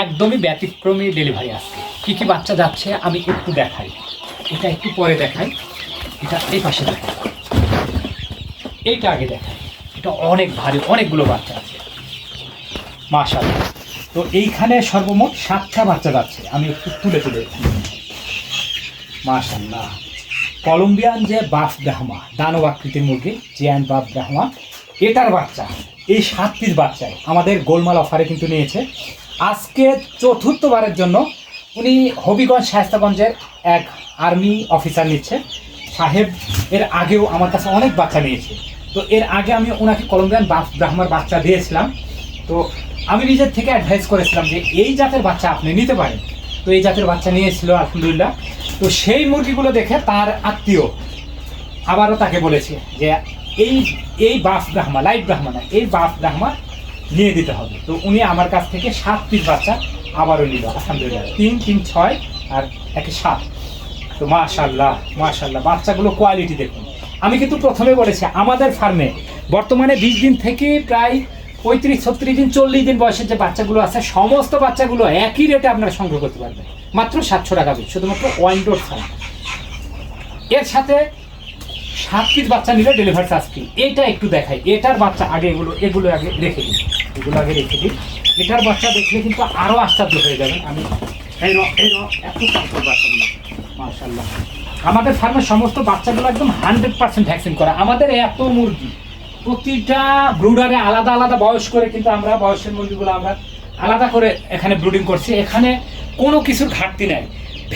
একদমই ব্যতিক্রমী ডেলিভারি আজকে কী কী বাচ্চা যাচ্ছে আমি একটু দেখাই। এটা একটু পরে দেখাই। এটা এই পাশে দেখাই। এইটা আগে দেখাই। এটা অনেক ভারী, অনেকগুলো বাচ্চা আছে। মাশাল তো এইখানে সর্বমোট সাতটা বাচ্চা যাচ্ছে। আমি একটু তুলে তুলে মাশাল্লাহ কলম্বিয়ান যে বাফ ব্রাহ্মা, দানব আকৃতির মুরগি, জিয়ান বাফ ব্রাহ্মা, এটার বাচ্চা, এই সাত পিস বাচ্চায় আমাদের গোলমাল অফারে কিন্তু নিয়েছে। আজকে চতুর্থবারের জন্য উনি হবিগঞ্জ শায়স্তাগঞ্জের এক আর্মি অফিসার নিচ্ছে। সাহেব, এর আগেও আমার কাছে অনেক বাচ্চা নিয়েছে। তো এর আগে আমি ওনাকে কলম্বিয়ান ব্রাহ্মার বাচ্চা দিয়েছিলাম। তো আমি নিজের থেকে অ্যাডভাইস করেছিলাম যে এই জাতের বাচ্চা আপনি নিতে পারেন। তো এই জাতের বাচ্চা নিয়েছিল, আলহামদুলিল্লাহ। তো সেই মুরগিগুলো দেখে তার আত্মীয় আবারও তাকে বলেছে যে, এই এই বাফ ব্রাহ্মা লাইট ব্রাহ্মা না, এই বাফ ব্রাহ্মা নিয়ে দিতে হবে। তো উনি আমার কাছ থেকে সাত পিস বাচ্চা আবারও নিল, আলহামদুলিল্লাহ। তিন তিন, ছয় আর একে সাত। তো মাশাল্লাহ মাশাল্লাহ বাচ্চাগুলো কোয়ালিটি দেখুন। আমি কিন্তু প্রথমে বলেছি, আমাদের ফার্মে বর্তমানে বিশ দিন থেকে প্রায় পঁয়ত্রিশ, ছত্রিশ দিন, চল্লিশ দিন বয়সের যে বাচ্চাগুলো আছে, সমস্ত বাচ্চাগুলো একই রেটে আপনারা সংগ্রহ করতে পারবেন। মাত্র সাতশো টাকা শুধুমাত্র ওয়াইন ডোর ছাড়া এর সাথে সাত পিস বাচ্চা নিলে ডেলিভারি চার্জ ফ্রি এটা একটু দেখাই। এটার বাচ্চা আগে এগুলো এগুলো আগে রেখে দিই এগুলো আগে রেখে দিই এটার বাচ্চা দেখলে কিন্তু আরও আশ্চর্য হয়ে যাবেন। আমি, এই এই বাচ্চাগুলো। মাশাল্লাহ আমাদের ফার্মের সমস্ত বাচ্চাগুলো একদম হান্ড্রেড পার্সেন্ট ভ্যাকসিন করা। আমাদের এত মুরগি। প্রতিটা ব্রুডারে আলাদা আলাদা বয়স করে কিন্তু আমরা বয়সের মুরগিগুলো আমরা আলাদা করে এখানে ব্রুডিং করছি। এখানে কোনো কিছুর ঘাটতি নাই।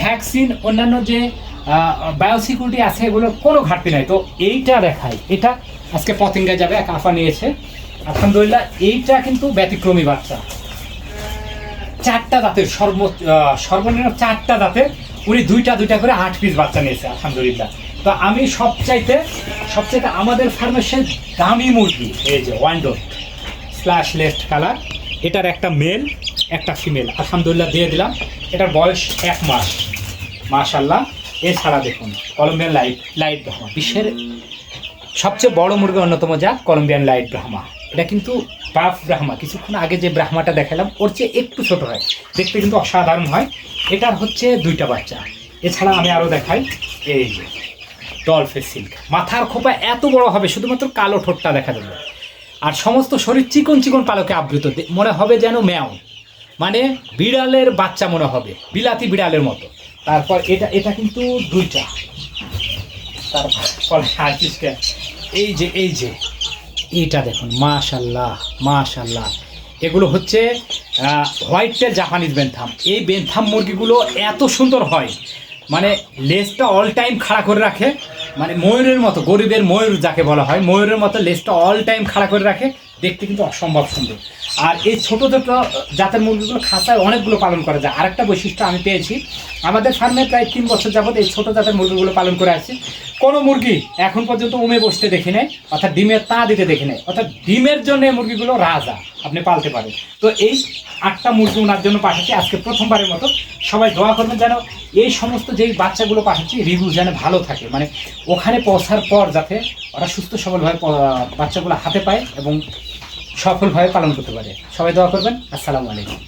ভ্যাকসিন অন্যান্য যে বায়োসিকিউরিটি আছে এগুলোর কোনো ঘাটতি নাই। তো এইটা দেখাই। এটা আজকে পতেঙ্গায় যাবে, এক আফা নিয়েছে। আলহামদুলিল্লাহ, এইটা কিন্তু ব্যতিক্রমী বাচ্চা। চারটা দাঁতের সর্ব সর্বনিম্ন চারটা দাঁতের উনি দুইটা দুইটা করে আট পিস বাচ্চা নিয়েছে, আলহামদুলিল্লাহ। তো আমি সবচাইতে সবচাইতে আমাদের ফার্মের দামি মুরগি, এই যে ওয়ান্ডো স্ল্যাশ লেস্ট কালার, এটার একটা মেল, একটা ফিমেল। আলহামদুলিল্লাহ দিয়ে দিলাম। এটার বয়স এক মাস। মাশাল্লাহ এছাড়া দেখুন কলম্বিয়ান লাইট লাইট ব্রাহ্মা বিশ্বের সবচেয়ে বড় মুরগি অন্যতম যা কলম্বিয়ান লাইট ব্রাহ্মা এটা কিন্তু বাফ ব্রাহ্মা কিছুক্ষণ আগে যে ব্রাহ্মাটা দেখালাম, ওর চেয়ে একটু ছোট হয়। দেখতে কিন্তু অসাধারণ হয়। এটার হচ্ছে দুইটা বাচ্চা। এছাড়া আমি আরও দেখাই, এই যে ডলফের সিল্ক মাথার খোপা এত বড় হবে, শুধুমাত্র কালো ঠোঁটটা দেখা যাবে। আর সমস্ত শরীর চিকন চিকন পালকে আবৃত। মনে হবে যেন ম্যাও। মানে বিড়ালের বাচ্চা মনে হবে, বিলাতি বিড়ালের মতো। তারপর এটা এটা কিন্তু দুইটা। তারপর এই যে এই যে, এইটা দেখুন, মাশাল্লাহ মাশাল্লাহ। এগুলো হচ্ছে হোয়াইট টেল জাপানিজ বেনথাম। এই বেনথাম মুরগিগুলো এত সুন্দর হয়। মানে লেজটা অল টাইম খাড়া করে রাখে। মানে ময়ূরের মতো, গরিবের ময়ূর যাকে বলা হয়, ময়ূরের মতো লেজটা অল টাইম খাড়া করে রাখে। দেখতে কিন্তু অসম্ভব সুন্দর। আর এই ছোটো ছোটো জাতের মুরগিগুলো খাঁচায় অনেকগুলো পালন করা যায়। আরেকটা বৈশিষ্ট্য আমি পেয়েছি, আমাদের ফার্মে প্রায় তিন বছর যাবত এই ছোটো জাতের মুরগিগুলো পালন করে আসছি। কোনো মুরগি এখন পর্যন্ত উমে বসতে দেখি নাই অর্থাৎ ডিমের তা দিতে দেখি নাই অর্থাৎ ডিমের জন্য এই মুরগিগুলো রাজা, আপনি পালতে পারেন। তো এই আটটা মুরগি ওনার জন্য পাঠাচ্ছি আজকে প্রথমবারের মতো সবাই দোয়া করবেন যেন এই সমস্ত যেই বাচ্চাগুলো পাঠাচ্ছি রিভিউ যেন ভালো থাকে। মানে ওখানে পৌঁছার পর যাতে ওরা সুস্থ সবলভাবে বাচ্চাগুলো হাতে পায় এবং সফলভাবে পালন করতে পারে। সবাই দোয়া করবেন। আসসালামু আলাইকুম।